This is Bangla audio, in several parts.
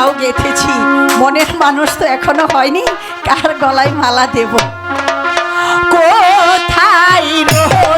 মালাও গেঁথেছি। মনের মানুষ তো এখনও হয়নি কার গলায় মালা দেব? কোথায় রইলে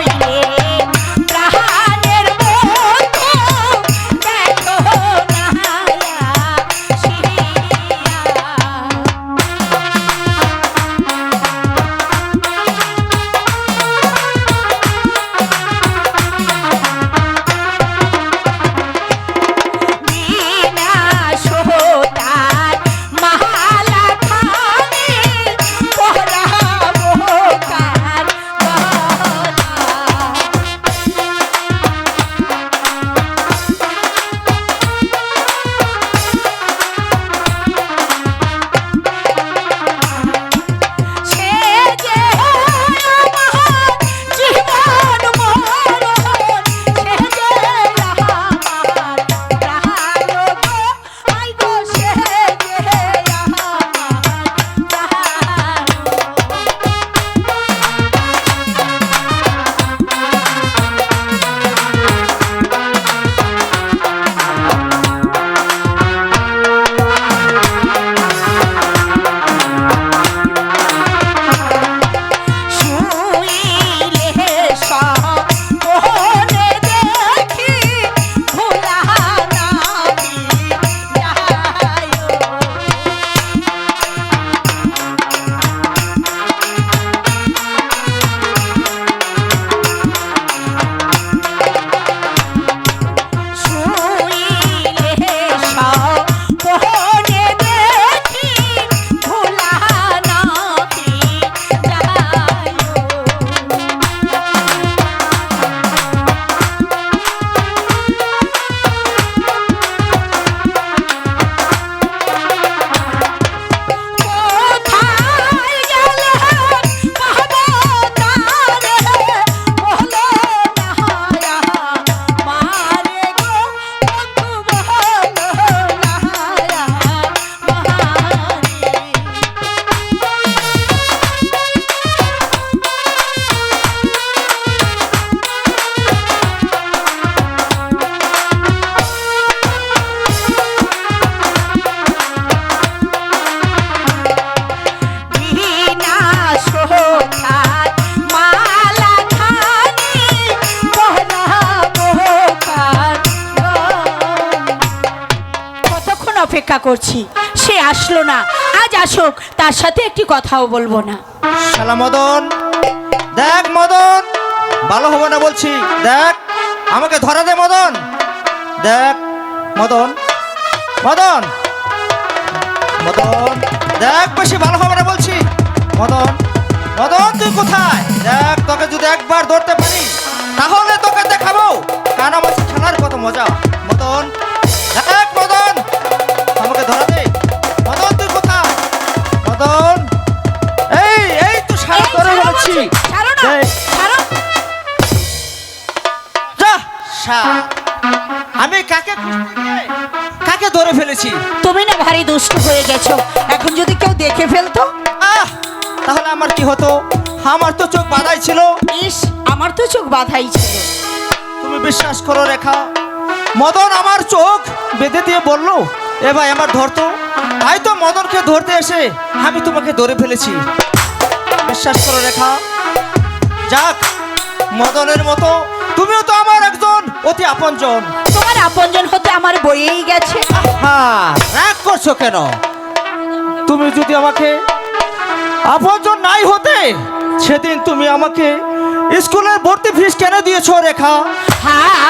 অপেক্ষা করছি। সে আসলো না। আজ আসুক, তার সাথে একটি কথাও বলব না। শালা মদন, দেখ মদন, ভালো হবে না বলছি। দেখ, আমাকে ধরা দে মদন। দেখ, মদন মদন মদন, দেখ বেশি ভালো হবে না বলছি। মদন মদন, তুই কোথায়? দেখ, তোকে যদি একবার ধরতে পারি, তাহলে তোকে দেখাবো। কানামাছি খেলার কত মজা। আমি কাকে কাকে ধরে ফেলেছি? তুমি না ভারী দুষ্ট হয়ে গেছো। এখন যদি কেউ দেখে ফেলতো? আহ! তাহলে আমার কি হতো? আমার তো চোখ বাঁধাই ছিল। ইস আমার তো চোখ বাধাই ছিল। তুমি বিশ্বাস করো রেখা। মদন আমার চোখ বেঁধে দিয়ে বলল এ ভাই আমার ধরতো তাই তো মদনকে ধরতে এসে আমি তোমাকে ধরে ফেলেছি। বিশ্বাস করো রেখা। যাক মদনের মতো। তুমিও তো আমার একজন অতি আপনজন। তোমার আপনজন হতে আমার বইয়েই গেছে। হ্যাঁ রাগ করছ কেন? তুমি যদি আমাকে আপনজন নাই হতে সেদিন তুমি আমাকে স্কুলের ভর্তি ফিস কেন দিয়েছ রেখা? হায়